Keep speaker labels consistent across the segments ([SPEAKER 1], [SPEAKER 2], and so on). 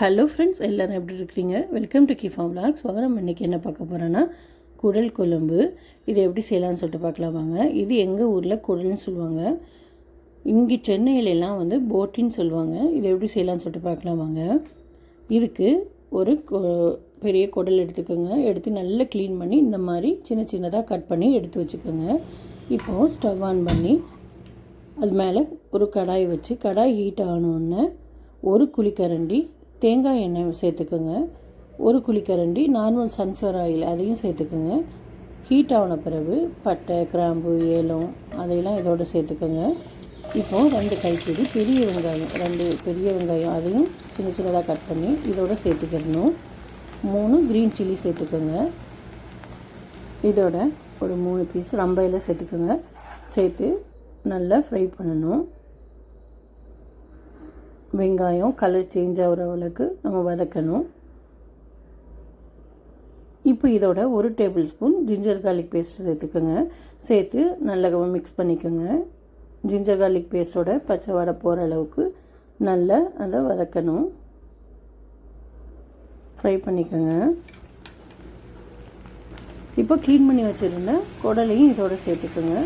[SPEAKER 1] Hello friends எல்லோரும் எப்படி இருக்கிறீங்க? வெல்கம் டு கிஃபா விளாக்ஸ் வாங்க நம்ம இன்றைக்கி என்ன பார்க்க போகிறோன்னா குடல் குழம்பு. இது எப்படி செய்யலாம்னு சொல்லிட்டு பார்க்கலாம் வாங்க. இது எங்கள் ஊரில் குடல்னு சொல்லுவாங்க. இங்கே சென்னையிலலாம் வந்து போட்டின்னு சொல்லுவாங்க. இது எப்படி செய்யலாம்னு சொல்லிட்டு பார்க்கலாம் வாங்க. இதுக்கு ஒரு கொ- பெரிய குடல் எடுத்துக்கோங்க. எடுத்து நல்லா க்ளீன் பண்ணி இந்த மாதிரி சின்ன சின்னதாக கட் பண்ணி எடுத்து வச்சுக்கோங்க. இப்போது ஸ்டவ் ஆன் பண்ணி அது மேலே ஒரு கடாய் வச்சு கடாய் ஹீட் ஆனோடனே ஒரு குழிக்கரண்டி தேங்காய் எண்ணெய் சேர்த்துக்குங்க. ஒரு குழிக்கரண்டி நார்மல் சன்ஃப்ளவர் ஆயில் அதையும் சேர்த்துக்கோங்க. ஹீட் ஆன பிறகு பட்டை கிராம்பு ஏலம் அதையெல்லாம் இதோட சேர்த்துக்கோங்க. இப்போது ரெண்டு கைப்பிடி பெரிய வெங்காயம் ரெண்டு பெரிய வெங்காயம் அதையும் சின்ன சின்னதாக கட் பண்ணி இதோட சேர்த்துக்கிடணும். மூணு க்ரீன் சில்லி சேர்த்துக்கோங்க. இதோட ஒரு மூணு பீஸ் ரம்பையில் சேர்த்துக்கோங்க. சேர்த்து நல்லா ஃப்ரை பண்ணணும். வெங்காயம் கலர் சேஞ்ச் ஆகிற அளவுக்கு நம்ம வதக்கணும். இப்போ இதோட ஒரு tablespoon ginger garlic paste சேர்த்துக்கோங்க. சேர்த்து நல்லா மிக்ஸ் பண்ணிக்கோங்க. ஜிஞ்சர் கார்லிக் பேஸ்ட்டோட பச்சை வடை போகிற அளவுக்கு நல்லா அதை வதக்கணும். ஃப்ரை பண்ணிக்கோங்க. இப்போ க்ளீன் பண்ணி வச்சுருந்த குடலையும் இதோட சேர்த்துக்கோங்க.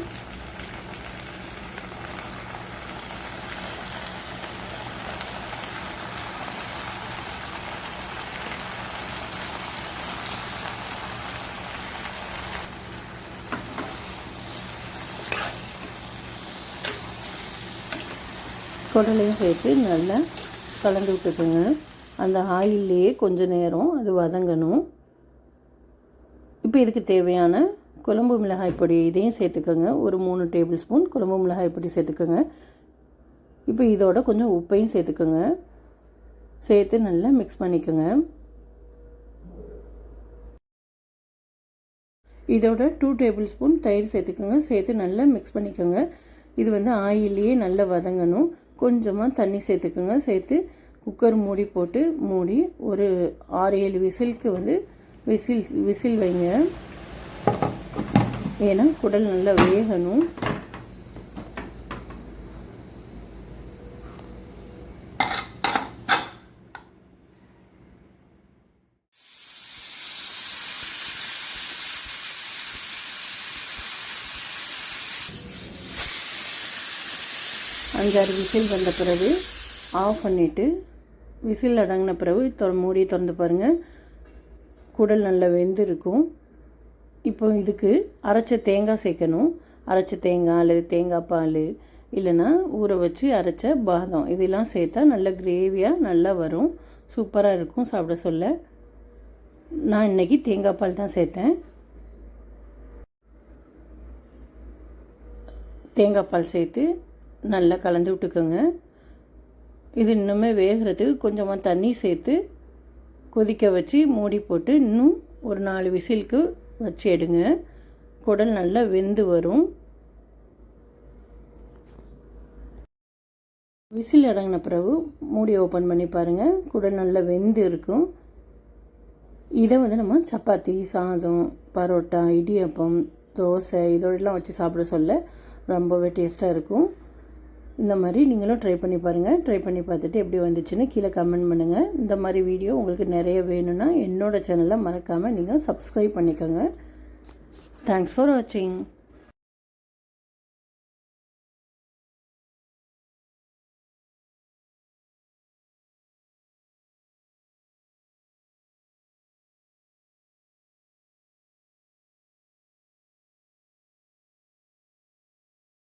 [SPEAKER 1] குடலையும் சேர்த்து நல்லா கலந்து விட்டுக்குங்க. அந்த ஆயில்லையே கொஞ்ச நேரம் அது வதங்கணும். இப்போ இதுக்கு தேவையான குழம்பு மிளகாய் பொடி இதையும் சேர்த்துக்கோங்க. ஒரு மூணு டேபிள் ஸ்பூன் குழம்பு மிளகாய் பொடி சேர்த்துக்கோங்க. இப்போ இதோட கொஞ்சம் உப்பையும் சேர்த்துக்கோங்க. சேர்த்து நல்லா மிக்ஸ் பண்ணிக்கோங்க. இதோட டூ டேபிள் ஸ்பூன் தயிர் சேர்த்துக்கோங்க. சேர்த்து நல்லா மிக்ஸ் பண்ணிக்கோங்க. இது வந்து ஆயிலேயே நல்லா வதங்கணும். கொஞ்சமாக தண்ணி சேர்த்துக்கோங்க. சேர்த்து குக்கர் மூடி போட்டு மூடி ஒரு ஆறு ஏழு விசிலுக்கு வந்து விசில் விசில் வைங்க. ஏன்னா குடல் நல்லா வேகணும். அஞ்சாறு விசில் வந்த பிறகு ஆஃப் பண்ணிவிட்டு விசில் அடங்கின பிறகு தொ மூடி திறந்து பாருங்கள் குடல் நல்லா வெந்திருக்கும். இப்போ இதுக்கு அரைச்ச தேங்காய் சேர்க்கணும். அரைச்ச தேங்காய் அல்லது தேங்காய் பால் இல்லைன்னா ஊற வச்சு அரைச்ச பாதம். இதெல்லாம் சேர்த்தா நல்ல கிரேவியாக நல்லா வரும். சூப்பராக இருக்கும் சாப்பிட சொல்ல. நான் இன்றைக்கி தேங்காய் பால் தான் சேர்த்தேன். தேங்காய் பால் சேர்த்து நல்லா கலந்து விட்டுக்கோங்க. இது இன்னுமே வேகிறதுக்கு கொஞ்சமாக தண்ணி சேர்த்து கொதிக்க வச்சு மூடி போட்டு இன்னும் ஒரு நாலு விசிலுக்கு வச்சு எடுங்க. குடல் நல்லா வெந்து வரும். விசில் அடங்கின பிறகு மூடி ஓப்பன் பண்ணி பாருங்கள் குடல் நல்லா வெந்து இருக்கும். இதை வந்து நம்ம சப்பாத்தி சாதம் பரோட்டா இடியப்பம் தோசை இதோடலாம் வச்சு சாப்பிட சொல்ல ரொம்பவே டேஸ்ட்டாக இருக்கும். இந்த மாதிரி நீங்களும் ட்ரை பண்ணி பாருங்கள் ட்ரை பண்ணி பார்த்துட்டு எப்படி வந்துச்சுன்னு கீழே கமெண்ட் பண்ணுங்கள் இந்த மாதிரி வீடியோ உங்களுக்கு நிறைய வேணும்னா என்னோடய சேனலை மறக்காமல் நீங்கள் சப்ஸ்கிரைப் பண்ணிக்கோங்க. தேங்க்ஸ் ஃபார் வாட்சிங்